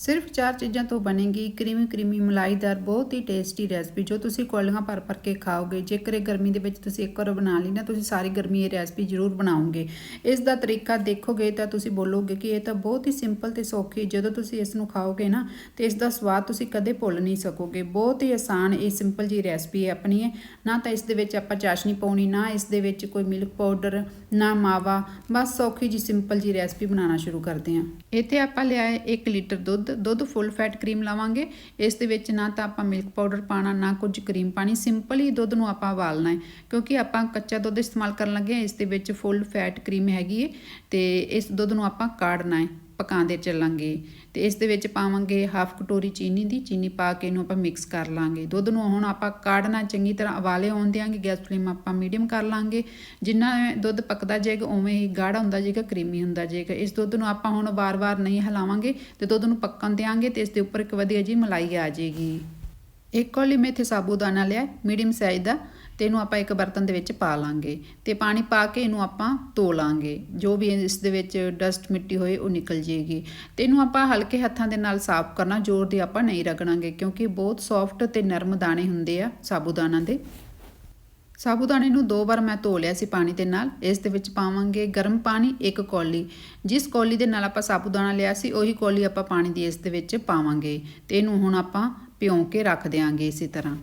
ਸਿਰਫ ਚਾਰ ਚੀਜ਼ਾਂ ਤੋਂ ਬਣੇਗੀ, ਕਰੀਮੀ ਕਰੀਮੀ ਮਲਾਈਦਾਰ ਬਹੁਤ ਹੀ ਟੇਸਟੀ ਰੈਸਪੀ ਜੋ ਤੁਸੀਂ ਕੋਲੀਆਂ ਭਰ ਭਰ ਕੇ ਖਾਓਗੇ। ਜੇਕਰ ਇਹ ਗਰਮੀ ਦੇ ਵਿੱਚ ਤੁਸੀਂ ਇੱਕ ਵਾਰ ਬਣਾ ਲਈ ਨਾ, ਤੁਸੀਂ ਸਾਰੀ ਗਰਮੀ ਇਹ ਰੈਸਪੀ ਜ਼ਰੂਰ ਬਣਾਓਗੇ। ਇਸ ਦਾ ਤਰੀਕਾ ਦੇਖੋਗੇ ਤਾਂ ਤੁਸੀਂ ਬੋਲੋਗੇ ਕਿ ਇਹ ਤਾਂ ਬਹੁਤ ਹੀ ਸਿੰਪਲ ਤੇ ਸੌਖੀ ਜਦੋਂ ਤੁਸੀਂ ਇਸ ਨੂੰ ਖਾਓਗੇ ਨਾ, ਤੇ ਇਸ ਦਾ ਸਵਾਦ ਤੁਸੀਂ ਕਦੇ ਭੁੱਲ ਨਹੀਂ ਸਕੋਗੇ। ਬਹੁਤ ਹੀ ਆਸਾਨ ਇਹ ਸਿੰਪਲ ਜੀ ਰੈਸਪੀ ਹੈ ਆਪਣੀ ਹੈ। ਨਾ ਤਾਂ ਇਸ ਦੇ ਵਿੱਚ ਆਪਾਂ ਚਾਸ਼ਨੀ ਪਾਉਣੀ, ਨਾ ਇਸ ਦੇ ਵਿੱਚ ਕੋਈ ਮਿਲਕ ਪਾਊਡਰ ਨਾ ਮਾਵਾ। ਬਸ ਸੌਖੀ ਜੀ ਸਿੰਪਲ ਜੀ ਰੈਸਪੀ ਬਣਾਉਣਾ ਸ਼ੁਰੂ ਕਰਦੇ ਹਾਂ। ਇੱਥੇ ਆਪਾਂ ਲਿਆ ਹੈ 1 ਲੀਟਰ ਦੁੱਧ। ਦੁੱਧ ਫੁੱਲ ਫੈਟ ਕਰੀਮ ਲਾਵਾਂਗੇ। ਇਸ ਦੇ ਵਿੱਚ ਨਾ ਤਾਂ ਆਪਾਂ ਮਿਲਕ ਪਾਊਡਰ ਪਾਣਾ ਨਾ ਕੁਝ ਕਰੀਮ ਪਾਣੀ। ਸਿੰਪਲ ਹੀ ਦੁੱਧ ਨੂੰ ਆਪਾਂ ਉਬਾਲਣਾ ਹੈ। ਕਿਉਂਕਿ ਆਪਾਂ ਕੱਚਾ ਦੁੱਧ ਇਸਤੇਮਾਲ ਕਰਨ ਲੱਗੇ ਹਾਂ, ਇਸ ਦੇ ਵਿੱਚ ਫੁੱਲ ਫੈਟ ਕਰੀਮ ਹੈਗੀ ਹੈ ਤੇ ਇਸ ਦੁੱਧ ਨੂੰ ਆਪਾਂ ਕਾੜਨਾ ਹੈ, ਪਕਾਉਂਦੇ ਚੱਲਾਂਗੇ। ਤੇ ਇਸ ਦੇ ਵਿੱਚ ਪਾਵਾਂਗੇ ਹਾਫ ਕਟੋਰੀ ਚੀਨੀ ਦੀ, ਚੀਨੀ ਪਾ ਕੇ ਇਹਨੂੰ ਆਪਾਂ ਮਿਕਸ ਕਰ ਲਾਂਗੇ। ਦੁੱਧ ਨੂੰ ਹੁਣ ਆਪਾਂ ਕਾੜਨਾ ਚੰਗੀ ਤਰ੍ਹਾਂ ਉਬਾਲੇ ਆਉਣ ਦਿਆਂਗੇ, ਗੈਸ ਫਲੇਮ ਆਪਾਂ ਮੀਡੀਅਮ ਕਰ ਲਾਂਗੇ। ਜਿੰਨਾ ਦੁੱਧ ਪੱਕਦਾ ਜਾਏਗਾ, ਉਵੇਂ ਹੀ ਗਾੜਾ ਹੁੰਦਾ ਜਾਏਗਾ, ਕਰੀਮੀ ਹੁੰਦਾ ਜਾਏਗਾ। ਇਸ ਦੁੱਧ ਨੂੰ ਆਪਾਂ ਹੁਣ ਵਾਰ-ਵਾਰ ਨਹੀਂ ਹਿਲਾਵਾਂਗੇ ਤੇ ਦੁੱਧ ਨੂੰ ਪੱਕਣ ਦਿਆਂਗੇ ਤੇ ਇਸ ਦੇ ਉੱਪਰ ਇੱਕ ਵਧੀਆ ਜੀ ਮਲਾਈ ਆ ਜਾਏਗੀ। ਇੱਕ ਕੌਲੀ ਮੇਥੇ ਸਾਬੂਦਾਨਾ ਲਿਆ ਮੀਡੀਅਮ ਸਾਈਜ਼ ਦਾ। ਤੇ ਇਹਨੂੰ ਆਪਾਂ ਇੱਕ ਬਰਤਨ ਦੇ ਵਿੱਚ ਪਾ ਲਾਂਗੇ ਤੇ ਪਾਣੀ ਪਾ ਕੇ ਇਹਨੂੰ ਆਪਾਂ ਧੋ ਲਾਂਗੇ। ਜੋ ਵੀ ਇਸ ਦੇ ਵਿੱਚ ਡਸਟ ਮਿੱਟੀ ਹੋਏ ਉਹ ਨਿਕਲ ਜੇਗੀ। ਤੇ ਇਹਨੂੰ ਆਪਾਂ ਹਲਕੇ ਹੱਥਾਂ ਦੇ ਨਾਲ ਸਾਫ਼ ਕਰਨਾ, ਜ਼ੋਰ ਦੀ ਆਪਾਂ ਨਹੀਂ ਰਗੜਾਂਗੇ ਕਿਉਂਕਿ ਬਹੁਤ ਸੌਫਟ ਤੇ ਨਰਮ ਦਾਣੇ ਹੁੰਦੇ ਆ ਸਾਬੂਦਾਨਾ ਦੇ। ਸਾਬੂਦਾਨੇ ਨੂੰ ਦੋ ਵਾਰ ਮੈਂ ਧੋ ਲਿਆ ਸੀ ਪਾਣੀ ਦੇ ਨਾਲ। ਇਸ ਦੇ ਵਿੱਚ ਪਾਵਾਂਗੇ ਗਰਮ ਪਾਣੀ, ਇੱਕ ਕੌਲੀ। ਜਿਸ ਕੌਲੀ ਦੇ ਨਾਲ ਆਪਾਂ ਸਾਬੂਦਾਨਾ ਲਿਆ ਸੀ, ਉਹੀ ਕੌਲੀ ਆਪਾਂ ਪਾਣੀ ਦੀ ਇਸ ਦੇ ਵਿੱਚ ਪਾਵਾਂਗੇ। ਤੇ ਇਹਨੂੰ ਹੁਣ ਆਪਾਂ ਭਿਉਂ ਕੇ ਰੱਖ ਦਿਆਂਗੇ ਇਸੇ ਤਰ੍ਹਾਂ।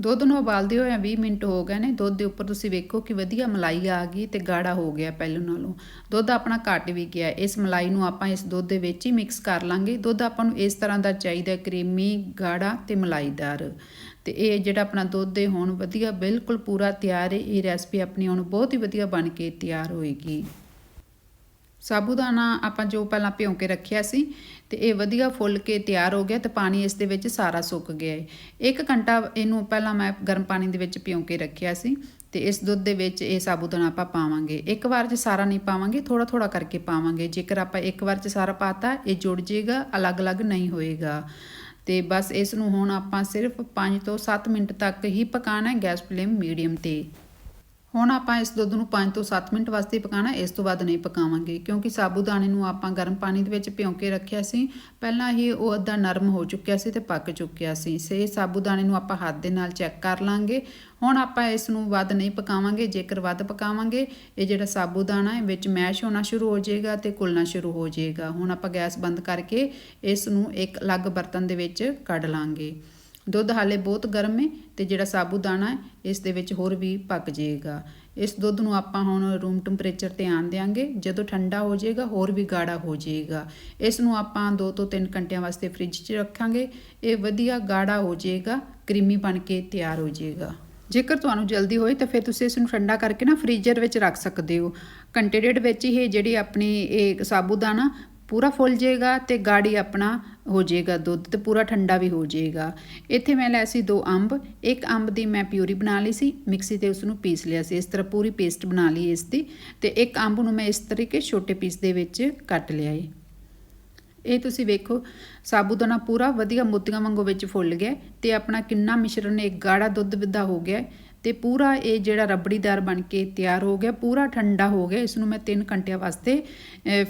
ਦੁੱਧ ਨੂੰ ਉਬਾਲਦੇ ਹੋਏ 20 ਮਿੰਟ ਹੋ ਗਏ ਨੇ। ਦੁੱਧ ਦੇ ਉੱਪਰ ਤੁਸੀਂ ਵੇਖੋ ਕਿ ਵਧੀਆ ਮਲਾਈ ਆ ਗਈ ਤੇ ਗਾੜਾ ਹੋ ਗਿਆ ਪਹਿਲਾਂ ਨਾਲੋਂ। ਦੁੱਧ ਆਪਣਾ ਘਟ ਵੀ ਗਿਆ। ਇਸ ਮਲਾਈ ਨੂੰ ਆਪਾਂ ਇਸ ਦੁੱਧ ਦੇ ਵਿੱਚ ਹੀ ਮਿਕਸ ਕਰ ਲਾਂਗੇ। ਦੁੱਧ ਆਪਾਂ ਨੂੰ ਇਸ ਤਰ੍ਹਾਂ ਦਾ ਚਾਹੀਦਾ ਕਰੀਮੀ, ਗਾੜਾ ਤੇ ਮਲਾਈਦਾਰ। ਤੇ ਇਹ ਜਿਹੜਾ ਆਪਣਾ ਦੁੱਧ ਹੈ, ਹੁਣ ਵਧੀਆ ਬਿਲਕੁਲ ਪੂਰਾ ਤਿਆਰ ਹੈ। ਇਹ ਰੈਸਪੀ ਆਪਣੀ ਹੁਣ ਬਹੁਤ ਹੀ ਵਧੀਆ ਬਣ ਕੇ ਤਿਆਰ ਹੋਏਗੀ। ਸਾਬੂਦਾਨਾ ਆਪਾਂ ਜੋ ਪਹਿਲਾਂ ਭਿਉਂ ਕੇ ਰੱਖਿਆ ਸੀ ਤੇ ਇਹ ਵਧੀਆ ਫੁੱਲ ਕੇ ਤਿਆਰ ਹੋ ਗਿਆ ਤੇ ਪਾਣੀ ਇਸ ਦੇ ਵਿੱਚ ਸਾਰਾ ਸੁੱਕ ਗਿਆ ਹੈ ਇੱਕ ਘੰਟਾ ਇਹਨੂੰ ਪਹਿਲਾਂ ਮੈਂ ਗਰਮ ਪਾਣੀ ਦੇ ਵਿੱਚ ਭਿਉਂ ਕੇ ਰੱਖਿਆ ਸੀ ਤੇ ਇਸ ਦੁੱਧ ਦੇ ਵਿੱਚ ਇਹ ਸਾਬੂਦਾਨਾ ਆਪਾਂ ਪਾਵਾਂਗੇ। ਇੱਕ ਵਾਰ 'ਚ ਸਾਰਾ ਨਹੀਂ ਪਾਵਾਂਗੇ ਥੋੜਾ ਥੋੜਾ ਕਰਕੇ ਪਾਵਾਂਗੇ। ਜੇਕਰ ਆਪਾਂ ਇੱਕ ਵਾਰ 'ਚ ਸਾਰਾ ਪਾਤਾ, ਇਹ ਜੁੜ ਜਾਏਗਾ ਅਲੱਗ-ਅਲੱਗ ਨਹੀਂ ਹੋਏਗਾ। ਤੇ ਬਸ ਇਸ ਨੂੰ ਹੁਣ ਆਪਾਂ ਸਿਰਫ 5 ਤੋਂ 7 ਮਿੰਟ ਤੱਕ ਹੀ ਪਕਾਣਾ ਹੈ ਗੈਸ ਫਲੇਮ ਮੀਡੀਅਮ ਤੇ। ਹੁਣ ਆਪਾਂ ਇਸ ਦੁੱਧ ਨੂੰ 5 ਤੋਂ 7 ਮਿੰਟ ਵਾਸਤੇ ਪਕਾਣਾ ਇਸ ਤੋਂ ਬਾਅਦ ਨਹੀਂ ਪਕਾਵਾਂਗੇ। ਕਿਉਂਕਿ ਸਾਬੂਦਾਨੇ ਨੂੰ ਆਪਾਂ ਗਰਮ ਪਾਣੀ ਦੇ ਵਿੱਚ ਭਿਉਂ ਕੇ ਰੱਖਿਆ ਸੀ, ਪਹਿਲਾਂ ਹੀ ਉਹ ਅੱਧਾ ਨਰਮ ਹੋ ਚੁੱਕਿਆ ਸੀ ਤੇ ਪੱਕ ਚੁੱਕਿਆ ਸੀ। ਸੇ ਸਾਬੂਦਾਨੇ ਨੂੰ ਆਪਾਂ ਹੱਥ ਦੇ ਨਾਲ ਚੈੱਕ ਕਰ ਲਾਂਗੇ। ਹੁਣ ਆਪਾਂ ਇਸ ਨੂੰ ਵੱਧ ਨਹੀਂ ਪਕਾਵਾਂਗੇ, ਜੇਕਰ ਵੱਧ ਪਕਾਵਾਂਗੇ, ਇਹ ਜਿਹੜਾ ਸਾਬੂਦਾਨਾ ਹੈ, ਵਿੱਚ ਮੈਸ਼ ਹੋਣਾ ਸ਼ੁਰੂ ਹੋ ਜਾਏਗਾ ਤੇ ਘੁਲਣਾ ਸ਼ੁਰੂ ਹੋ ਜਾਏਗਾ। ਹੁਣ ਆਪਾਂ ਗੈਸ ਬੰਦ ਕਰਕੇ ਇਸ ਨੂੰ ਇੱਕ ਅਲੱਗ ਬਰਤਨ ਦੇ ਵਿੱਚ ਕੱਢ ਲਾਂਗੇ। ਦੁੱਧ ਹਾਲੇ ਬਹੁਤ ਗਰਮ ਹੈ ਤੇ ਜਿਹੜਾ ਸਾਬੂਦਾਨਾ ਹੈ ਇਸ ਦੇ ਵਿੱਚ ਹੋਰ ਵੀ ਪੱਕ ਜਾਏਗਾ। ਇਸ ਦੁੱਧ ਨੂੰ ਆਪਾਂ ਹੁਣ ਰੂਮ ਟੈਂਪਰੇਚਰ ਤੇ ਆਣ ਦੇਾਂਗੇ ਜਦੋਂ ਠੰਡਾ ਹੋ ਜਾਏਗਾ, ਹੋਰ ਵੀ ਗਾੜਾ ਹੋ ਜਾਏਗਾ। ਇਸ ਨੂੰ ਆਪਾਂ 2 ਤੋਂ 3 ਘੰਟਿਆਂ ਵਾਸਤੇ ਫ੍ਰਿਜ 'ਚ ਰੱਖਾਂਗੇ। ਇਹ ਵਧੀਆ ਗਾੜਾ ਹੋ ਜਾਏਗਾ, ਕਰੀਮੀ ਬਣ ਕੇ ਤਿਆਰ ਹੋ ਜਾਏਗਾ। ਜੇਕਰ ਤੁਹਾਨੂੰ ਜਲਦੀ ਹੋਏ ਤਾਂ ਫਿਰ ਤੁਸੀਂ ਇਸ ਨੂੰ ਠੰਡਾ ਕਰਕੇ ਨਾ ਫ੍ਰੀਜ਼ਰ ਵਿੱਚ ਰੱਖ ਸਕਦੇ ਹੋ। ਘੰਟੇ ਡੇਢ ਵਿੱਚ ਹੀ ਜਿਹੜੀ ਆਪਣੀ ਇਹ ਸਾਬੂਦਾਨਾ ਪੂਰਾ ਫੁੱਲ ਜਾਏਗਾ ਤੇ ਗਾੜੀ ਆਪਣਾ ਹੋ ਜਾਏਗਾ ਦੁੱਧ ਤੇ ਪੂਰਾ ਠੰਡਾ ਵੀ ਹੋ ਜਾਏਗਾ ਇੱਥੇ ਮੈਂ ਲਿਆ ਸੀ ਦੋ ਅੰਬ, ਇੱਕ ਅੰਬ ਦੀ ਮੈਂ ਪਿਊਰੀ ਬਣਾ ਲਈ ਸੀ, ਮਿਕਸੀ ਤੇ ਉਸ ਨੂੰ ਪੀਸ ਲਿਆ ਸੀ। ਇਸ ਤਰ੍ਹਾਂ ਪੂਰੀ ਪੇਸਟ ਬਣਾ ਲਈ ਇਸ ਦੀ ਤੇ ਇੱਕ ਅੰਬ ਨੂੰ ਮੈਂ ਇਸ ਤਰੀਕੇ ਛੋਟੇ ਪੀਸ ਦੇ ਵਿੱਚ ਕੱਟ ਲਿਆ ਏ। ਇਹ ਤੁਸੀਂ ਵੇਖੋ, ਸਾਬੂਦਾਨਾ ਪੂਰਾ ਵਧੀਆ ਮੋਤੀਆਂ ਵਾਂਗੂ ਵਿੱਚ ਫੁੱਲ ਗਿਆ ਤੇ ਆਪਣਾ ਕਿੰਨਾ ਮਿਸ਼ਰਣ ਇੱਕ ਗਾੜਾ ਦੁੱਧ ਵਿਦਾ ਹੋ ਗਿਆ ਤੇ ਪੂਰਾ ਇਹ ਜਿਹੜਾ ਰਬੜੀਦਾਰ ਬਣ ਕੇ ਤਿਆਰ ਹੋ ਗਿਆ, ਪੂਰਾ ਠੰਡਾ ਹੋ ਗਿਆ, ਇਸ ਨੂੰ ਮੈਂ 3 ਘੰਟਿਆਂ ਵਾਸਤੇ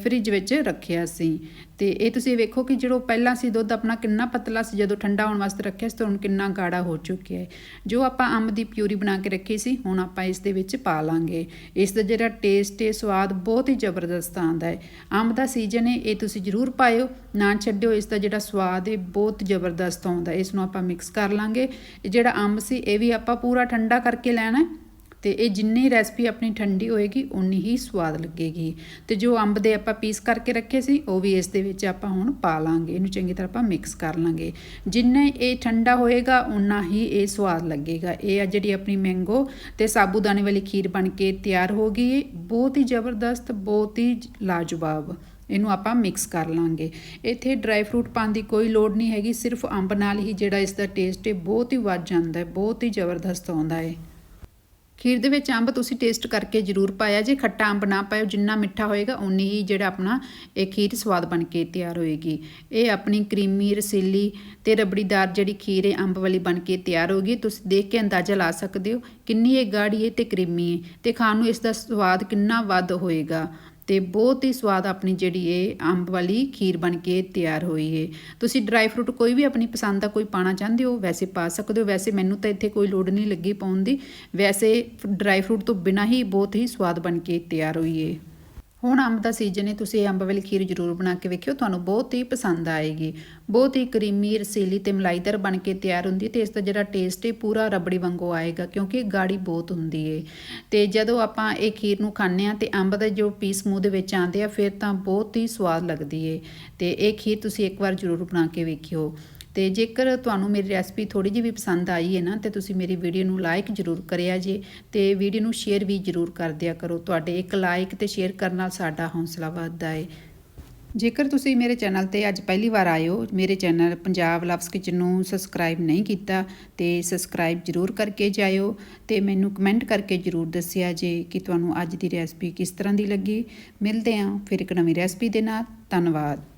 ਫ੍ਰਿਜ ਵਿੱਚ ਰੱਖਿਆ ਸੀ। ਤੇ ਇਹ ਤੁਸੀਂ ਵੇਖੋ ਕਿ ਜਿਹੜਾ ਪਹਿਲਾਂ ਸੀ, ਦੁੱਧ ਆਪਣਾ ਕਿੰਨਾ ਪਤਲਾ ਸੀ, ਜਦੋਂ ਠੰਡਾ ਹੋਣ ਵਾਸਤੇ ਰੱਖਿਆ ਸੀ, ਤਾਂ ਹੁਣ ਕਿੰਨਾ ਗਾੜਾ ਹੋ ਚੁੱਕਿਆ ਹੈ। ਜੋ ਆਪਾਂ ਅੰਬ ਦੀ ਪਿਊਰੀ ਬਣਾ ਕੇ ਰੱਖੀ ਸੀ, ਹੁਣ ਆਪਾਂ ਇਸ ਦੇ ਵਿੱਚ ਪਾ ਲਾਂਗੇ। ਇਸ ਦਾ ਜਿਹੜਾ ਟੇਸਟ ਹੈ ਸਵਾਦ ਬਹੁਤ ਹੀ ਜ਼ਬਰਦਸਤ ਆਉਂਦਾ ਹੈ। ਅੰਬ ਦਾ ਸੀਜ਼ਨ ਹੈ, ਇਹ ਤੁਸੀਂ ਜ਼ਰੂਰ ਪਾਇਓ। ਨਾ ਛੱਡਿਓ, ਇਸ ਦਾ ਜਿਹੜਾ ਸਵਾਦ ਹੈ, ਬਹੁਤ ਜ਼ਬਰਦਸਤ ਆਉਂਦਾ ਇਸ ਨੂੰ ਆਪਾਂ ਮਿਕਸ ਕਰ ਲਾਂਗੇ। ਜਿਹੜਾ ਅੰਬ ਸੀ, ਇਹ ਵੀ ਆਪਾਂ ਪੂਰਾ ਠੰਡਾ ਕਰਕੇ ਲੈਣਾ ਹੈ। ਤੇ ਇਹ ਜਿੰਨੀ ਰੈਸਪੀ ਆਪਣੀ ਠੰਡੀ ਹੋਏਗੀ ਉਨੀ ਹੀ ਸਵਾਦ ਲੱਗੇਗੀ। ਤੇ ਜੋ ਅੰਬ ਦੇ ਆਪਾਂ ਪੀਸ ਕਰਕੇ ਰੱਖੇ ਸੀ, ਉਹ ਵੀ ਇਸ ਦੇ ਵਿੱਚ ਆਪਾਂ ਹੁਣ ਪਾ ਲਾਂਗੇ। ਇਹਨੂੰ ਚੰਗੀ ਤਰ੍ਹਾਂ ਆਪਾਂ ਮਿਕਸ ਕਰ ਲਾਂਗੇ। ਜਿੰਨਾ ਇਹ ਠੰਡਾ ਹੋਏਗਾ ਉਨਾ ਹੀ ਇਹ ਸਵਾਦ ਲੱਗੇਗਾ। ਇਹ ਆ ਜਿਹੜੀ ਆਪਣੀ ਮੈਂਗੋ ਤੇ ਸਾਬੂਦਾਨੇ ਵਾਲੀ ਖੀਰ ਬਣ ਕੇ ਤਿਆਰ ਹੋ ਗਈ ਬਹੁਤ ਹੀ ਜ਼ਬਰਦਸਤ, ਬਹੁਤ ਹੀ ਲਾਜਵਾਬ। ਇਹਨੂੰ ਆਪਾਂ ਮਿਕਸ ਕਰ ਲਾਂਗੇ। ਇੱਥੇ ਡਰਾਈ ਫਰੂਟ ਪਾਉਣ ਦੀ ਕੋਈ ਲੋੜ ਨਹੀਂ ਹੈਗੀ। ਸਿਰਫ ਅੰਬ ਨਾਲ ਹੀ ਜਿਹੜਾ ਇਸ ਦਾ ਟੇਸਟ ਹੈ ਬਹੁਤ ਹੀ ਵੱਧ ਜਾਂਦਾ ਹੈ ਬਹੁਤ ਹੀ ਜ਼ਬਰਦਸਤ ਆਉਂਦਾ ਹੈ ਖੀਰ ਦੇ ਵਿੱਚ ਅੰਬ ਤੁਸੀਂ ਟੇਸਟ ਕਰਕੇ ਜ਼ਰੂਰ ਪਾਇਆ। ਜੇ ਖੱਟਾ ਅੰਬ ਨਾ ਪਾਇਓ, ਜਿੰਨਾ ਮਿੱਠਾ ਹੋਏਗਾ ਉਨੀ ਹੀ ਜਿਹੜਾ ਆਪਣਾ ਇਹ ਖੀਰ ਸਵਾਦ ਬਣ ਕੇ ਤਿਆਰ ਹੋਏਗੀ। ਇਹ ਆਪਣੀ ਕਰੀਮੀ ਰਸੀਲੀ ਤੇ ਰਬੜੀਦਾਰ ਜਿਹੜੀ ਖੀਰ ਹੈ ਅੰਬ ਵਾਲੀ ਬਣ ਕੇ ਤਿਆਰ ਹੋਗੀ। ਤੁਸੀਂ ਦੇਖ ਕੇ ਅੰਦਾਜ਼ਾ ਲਾ ਸਕਦੇ ਹੋ ਕਿੰਨੀ ਇਹ ਗਾੜੀ ਹੈ ਤੇ ਕਰੀਮੀ ਹੈ ਤੇ ਖਾਣ ਨੂੰ ਇਸ ਦਾ ਸਵਾਦ ਕਿੰਨਾ ਵੱਧ ਹੋਏਗਾ। ਤੇ ਬਹੁਤ ਹੀ ਸਵਾਦ ਆਪਣੀ ਜਿਹੜੀ ਇਹ ਅੰਬ ਵਾਲੀ ਖੀਰ ਬਣ ਕੇ ਤਿਆਰ ਹੋਈ ਹੈ ਤੁਸੀਂ ਡਰਾਈ ਫਰੂਟ ਕੋਈ ਵੀ ਆਪਣੀ ਪਸੰਦ ਦਾ ਕੋਈ ਪਾਣਾ ਚਾਹੁੰਦੇ ਹੋ, ਵੈਸੇ ਪਾ ਸਕਦੇ ਹੋ। ਵੈਸੇ ਮੈਨੂੰ ਤਾਂ ਇੱਥੇ ਕੋਈ ਲੋੜ ਨਹੀਂ ਲੱਗੀ ਪਾਉਣ ਦੀ। ਵੈਸੇ ਡਰਾਈ ਫਰੂਟ ਤੋਂ ਬਿਨਾਂ ਹੀ ਬਹੁਤ ਹੀ ਸਵਾਦ ਬਣ ਕੇ ਤਿਆਰ ਹੋਈ ਹੈ ਹੁਣ ਅੰਬ ਦਾ ਸੀਜ਼ਨ ਹੈ, ਤੁਸੀਂ ਇਹ ਅੰਬ ਵਾਲੀ ਖੀਰ ਜ਼ਰੂਰ ਬਣਾ ਕੇ ਵੇਖਿਓ, ਤੁਹਾਨੂੰ ਬਹੁਤ ਹੀ ਪਸੰਦ ਆਏਗੀ। ਬਹੁਤ ਹੀ ਕਰੀਮੀ ਰਸੀਲੀ ਤੇ ਮਲਾਈਦਾਰ ਬਣ ਕੇ ਤਿਆਰ ਹੁੰਦੀ ਹੈ ਤੇ ਇਸ ਦਾ ਜਿਹੜਾ ਟੇਸਟ ਹੈ, ਪੂਰਾ ਰਬੜੀ ਵਾਂਗੂ ਆਏਗਾ, ਕਿਉਂਕਿ ਗਾੜੀ ਬਹੁਤ ਹੁੰਦੀ ਹੈ। ਤੇ ਜਦੋਂ ਆਪਾਂ ਇਹ ਖੀਰ ਨੂੰ ਖਾਂਦੇ ਆ ਤੇ ਅੰਬ ਦਾ ਜੋ ਪੀਸ ਮੂੰਹ ਦੇ ਵਿੱਚ ਆਉਂਦੇ ਆ, ਫਿਰ ਤਾਂ ਬਹੁਤ ਹੀ ਸਵਾਦ ਲੱਗਦੀ ਹੈ। ਤੇ ਇਹ ਖੀਰ ਤੁਸੀਂ ਇੱਕ ਵਾਰ ਜ਼ਰੂਰ ਬਣਾ ਕੇ ਵੇਖਿਓ। ਤੇ ਜੇਕਰ ਤੁਹਾਨੂੰ ਮੇਰੀ ਰੈਸਪੀ ਥੋੜੀ ਜਿਹੀ ਵੀ ਪਸੰਦ ਆਈ ਹੈ ਨਾ, ਤੇ ਤੁਸੀਂ ਮੇਰੀ ਵੀਡੀਓ ਨੂੰ ਲਾਈਕ ਜ਼ਰੂਰ ਕਰਿਆ ਜੇ ਤੇ ਵੀਡੀਓ ਨੂੰ ਸ਼ੇਅਰ ਵੀ ਜ਼ਰੂਰ ਕਰ ਦਿਆ ਕਰੋ। ਤੁਹਾਡੇ ਇੱਕ ਲਾਈਕ ਤੇ ਸ਼ੇਅਰ ਕਰਨ ਨਾਲ ਸਾਡਾ ਹੌਸਲਾ ਵੱਧਦਾ ਹੈ ਜੇਕਰ ਤੁਸੀਂ ਮੇਰੇ ਚੈਨਲ ਤੇ ਅੱਜ ਪਹਿਲੀ ਵਾਰ ਆਏ ਹੋ, ਮੇਰੇ ਚੈਨਲ ਪੰਜਾਬ ਲਵਸ ਕਿਚਨ ਨੂੰ ਸਬਸਕ੍ਰਾਈਬ ਨਹੀਂ ਕੀਤਾ, ਤੇ ਸਬਸਕ੍ਰਾਈਬ ਜ਼ਰੂਰ ਕਰਕੇ ਜਾਇਓ ਤੇ ਮੈਨੂੰ ਕਮੈਂਟ ਕਰਕੇ ਜ਼ਰੂਰ ਦੱਸਿਆ ਜੇ ਕਿ ਤੁਹਾਨੂੰ ਅੱਜ ਦੀ ਰੈਸਪੀ ਕਿਸ ਤਰ੍ਹਾਂ ਦੀ ਲੱਗੀ। ਮਿਲਦੇ ਹਾਂ ਫਿਰ ਇੱਕ ਨਵੀਂ ਰੈਸਪੀ ਦੇ ਨਾਲ। ਧੰਨਵਾਦ।